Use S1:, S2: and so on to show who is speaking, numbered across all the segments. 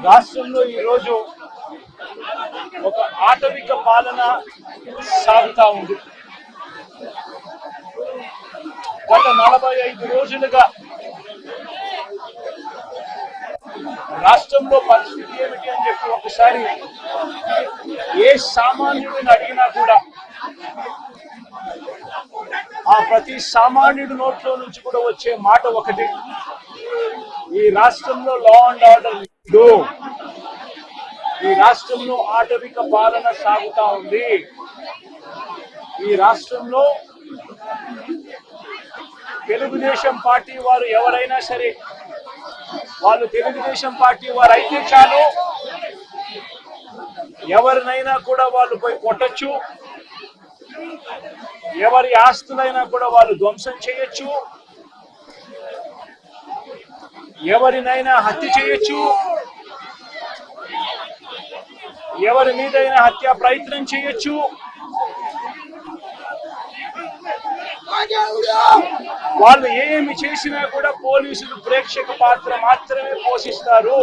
S1: రాష్ట్రంలో ఈరోజు ఒక ఆటవిక పాలన సాగుతా ఉంది. గత నలభై ఐదు రోజులుగా రాష్ట్రంలో పరిస్థితి ఏమిటి అని చెప్పి ఒకసారి ఏ సామాన్యుడిని అడిగినా కూడా ఆ ప్రతి సామాన్యుడి నోట్లో నుంచి కూడా వచ్చే మాట ఒకటి ఈ రాష్ట్రంలో లా అండ్ ఆర్డర్ లేదు ఈ రాష్ట్రంలో ఆటవిక పాలన సాగుతా ఉంది. ఈ రాష్ట్రంలో తెలుగుదేశం పార్టీ వారు ఎవరైనా సరే వాళ్ళు తెలుగుదేశం పార్టీ వారు అయితే చాలు. ఎవరినైనా కూడా వాళ్ళు పోయి కొట్టచ్చు. ఎవరి ఆస్తులైనా కూడా వాళ్ళు ధ్వంసం చేయొచ్చు. ఎవరినైనా హత్య చేయొచ్చు. ఎవరి మీదైనా హత్య ప్రయత్నం చేయొచ్చు. వాళ్ళు ఏమి చేసినా కూడా పోలీసులు ప్రేక్షక పాత్ర మాత్రమే పోషిస్తారు.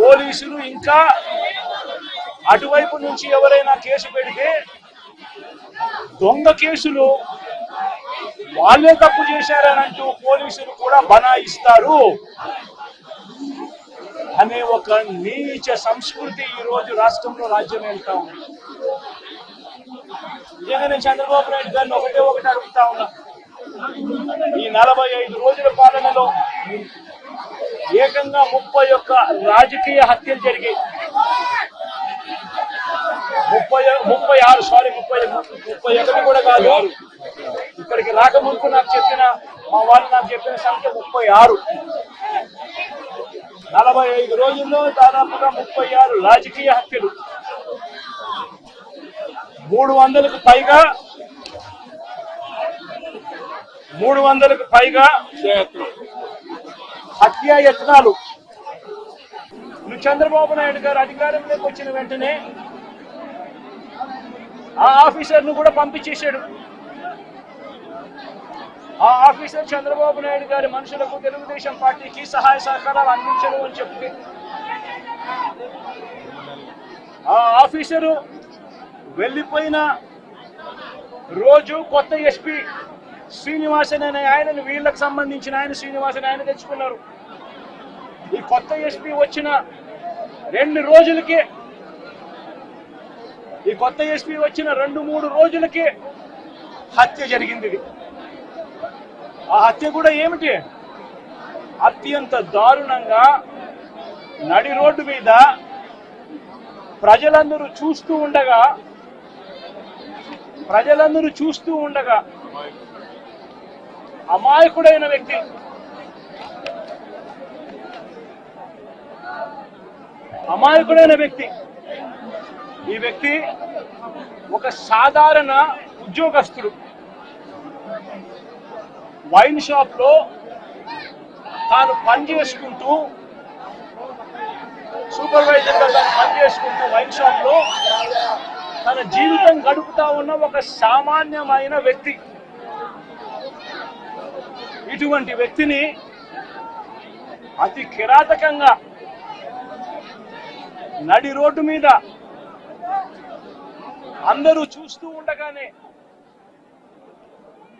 S1: పోలీసులు ఇంకా అటువైపు నుంచి ఎవరైనా కేసు పెడితే దొంగ కేసులు వాళ్ళే తప్పు చేశారని అంటూ పోలీసులు కూడా బనాయిస్తారు. అనే ఒక నీచ సంస్కృతి ఈ రోజు రాష్ట్రంలో రాజ్యం వెళ్తా ఉంది. నిజంగా నేను చంద్రబాబు నాయుడు గారిని ఒకటే ఒకటి అడుగుతా ఉన్నా. ఈ నలభై ఐదు రోజుల పాలనలో ఏకంగా ముప్పై ఒక్క రాజకీయ హత్యలు జరిగాయి. ముప్పై ముప్పై ఆరు సారీ ముప్పై ముప్పై ఒకటి కూడా కాదు. ఇక్కడికి రాకముందుకు నాకు చెప్పిన మా వాళ్ళు నాకు చెప్పిన సంఖ్య ముప్పై ఆరు. నలభై ఐదు రోజుల్లో దాదాపుగా ముప్పై ఆరు రాజకీయ హత్యలు మూడు వందలకు పైగా మూడు వందలకు పైగా హత్యా యత్నాలు. చంద్రబాబు నాయుడు గారు అధికారంలోకి వచ్చిన వెంటనే ఆ ఆఫీసర్ను కూడా పంపించేశాడు. ఆ ఆఫీసర్ చంద్రబాబు నాయుడు గారి మనుషులకు తెలుగుదేశం పార్టీకి సహాయ సహకారాలు అందించను అని చెప్పి ఆ ఆఫీసరు వెళ్ళిపోయిన రోజు కొత్త ఎస్పీ శ్రీనివాసన్ అనే ఆయనను వీళ్ళకు సంబంధించిన ఆయన శ్రీనివాసన్ ఆయన తెచ్చుకున్నారు. ఈ కొత్త ఎస్పీ వచ్చిన రెండు రోజులకే ఈ కొత్త ఎస్పీ వచ్చిన రెండు మూడు రోజులకే హత్య జరిగింది ఇది. ఆ హత్య కూడా ఏమిటి? అత్యంత దారుణంగా నడి రోడ్డు మీద ప్రజలందరూ చూస్తూ ఉండగా ప్రజలందరూ చూస్తూ ఉండగా అమాయకుడైన వ్యక్తి అమాయకుడైన వ్యక్తి ఈ వ్యక్తి ఒక సాధారణ ఉద్యోగస్తుడు. వైన్ షాప్లో తాను పని చేసుకుంటూ సూపర్వైజర్ తాను పని చేసుకుంటూ వైన్ షాప్లో తన జీవితం గడుపుతా ఉన్న ఒక సామాన్యమైన వ్యక్తి. ఇటువంటి వ్యక్తిని అతి కిరాతకంగా నడి రోడ్డు మీద అందరూ చూస్తూ ఉండగానే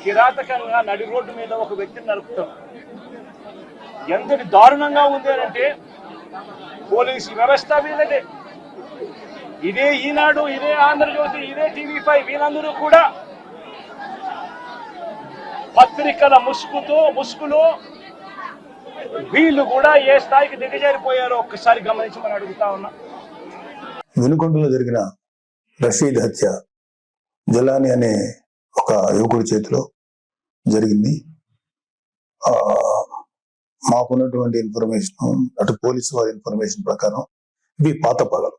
S1: కిరాతకంగా నడి రోడ్డు మీద ఒక వ్యక్తిని నరుకుతాం ఎంతటి దారుణంగా ఉంది అంటే పోలీసు వ్యవస్థ వీళ్ళదే ఇదే ఈనాడు ఇదే ఆంధ్రజ్యోతి ఇదే టీవీ ఫైవ్ వీళ్ళందరూ కూడా పత్రికల ముసుగుతో ముసుగులో వీళ్ళు కూడా ఏ స్థాయికి దిగజారిపోయారో ఒక్కసారి గమనించమని అడుగుతా ఉన్నా.
S2: వెనుకొండలో జరిగిన రషీద్ హత్య జలాని అనే ఒక యువకుడి చేతిలో జరిగింది. ఆ, మాకున్నటువంటి ఇన్ఫర్మేషన్ అటు పోలీసు వారి ఇన్ఫర్మేషన్ ప్రకారం ఇవి పాత పగలు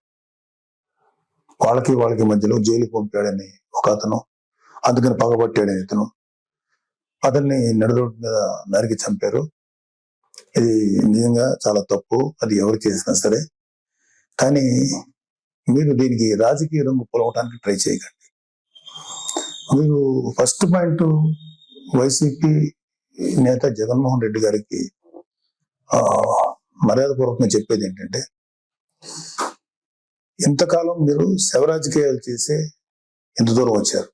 S2: వాళ్ళకి వాళ్ళకి మధ్యలో జైలుకి పంపాడని ఒక అతను అందుకని పగబట్టాడని ఇతను. అతన్ని నడిరోడ్డు మీద నరికి చంపారు. ఇది నిజంగా చాలా తప్పు అది ఎవరు చేసినా సరే. కానీ మీరు దీనికి రాజకీయ రంగు పొలవటానికి ట్రై చేయకండి. మీరు ఫస్ట్ పాయింట్ వైసీపీ నేత జగన్మోహన్ రెడ్డి గారికి మర్యాదపూర్వకంగా చెప్పేది ఏంటంటే ఇంతకాలం మీరు శవరాజకీయాలు చేసే ఇంత దూరం వచ్చారు.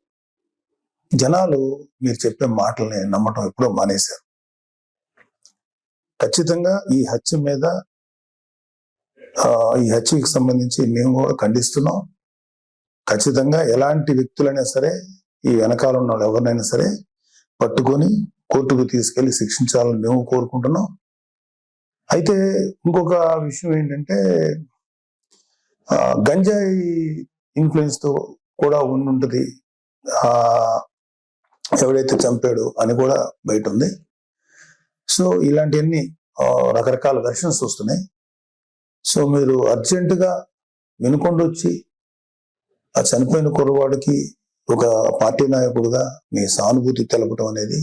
S2: జనాలు మీరు చెప్పే మాటల్ని నమ్మటం ఎప్పుడో మానేశారు. ఖచ్చితంగా ఈ హత్య మీద ఈ హత్యకి సంబంధించి మేము కూడా ఖండిస్తున్నాం. ఖచ్చితంగా ఎలాంటి వ్యక్తులైనా సరే ఈ వెనకాల ఉన్న వాళ్ళు ఎవరినైనా సరే పట్టుకొని కోర్టుకు తీసుకెళ్ళి శిక్షించాలని మేము కోరుకుంటున్నాం. అయితే ఇంకొక విషయం ఏంటంటే గంజాయి ఇన్ఫ్లుయెన్స్తో కూడా ఉండుంటుంది. ఎవడైతే చంపాడు అని కూడా బయట ఉంది. సో ఇలాంటివన్నీ రకరకాల వెర్షన్స్ వస్తున్నాయి. సో మీరు అర్జెంటుగా వెనుకొండొచ్చి ఆ చనిపోయిన కుర్రవాడికి ఒక పార్టీ నాయకుడుగా మీ సానుభూతి తెలపడం అనేది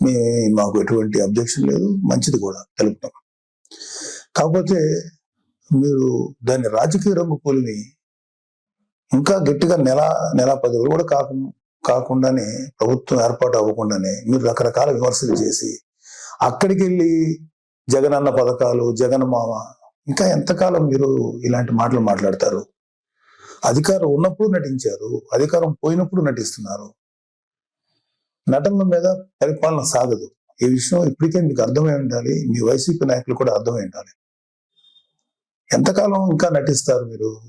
S2: మీ మాకు ఎటువంటి అబ్జెక్షన్ లేదు మంచిది కూడా తెలుపుతాం కాకపోతే మీరు దాన్ని రాజకీయ రంగు పోలిని ఇంకా గట్టిగా నెల నెల పది రోజులు కూడా కాకు కాకుండానే ప్రభుత్వం ఏర్పాటు అవ్వకుండానే మీరు రకరకాల విమర్శలు చేసి అక్కడికి వెళ్ళి జగనన్న పథకాలు జగన్ మామ ఇంకా ఎంతకాలం మీరు ఇలాంటి మాటలు మాట్లాడతారు? అధికారం ఉన్నప్పుడు నటించారు అధికారం పోయినప్పుడు నటిస్తున్నారు. నటనల మీద పరిపాలన సాగదు. ఈ విషయం ఇప్పటికే మీకు అర్థమై ఉండాలి మీ వైసీపీ నాయకులు కూడా అర్థమై ఉండాలి. ఎంతకాలం ఇంకా నటిస్తారు మీరు?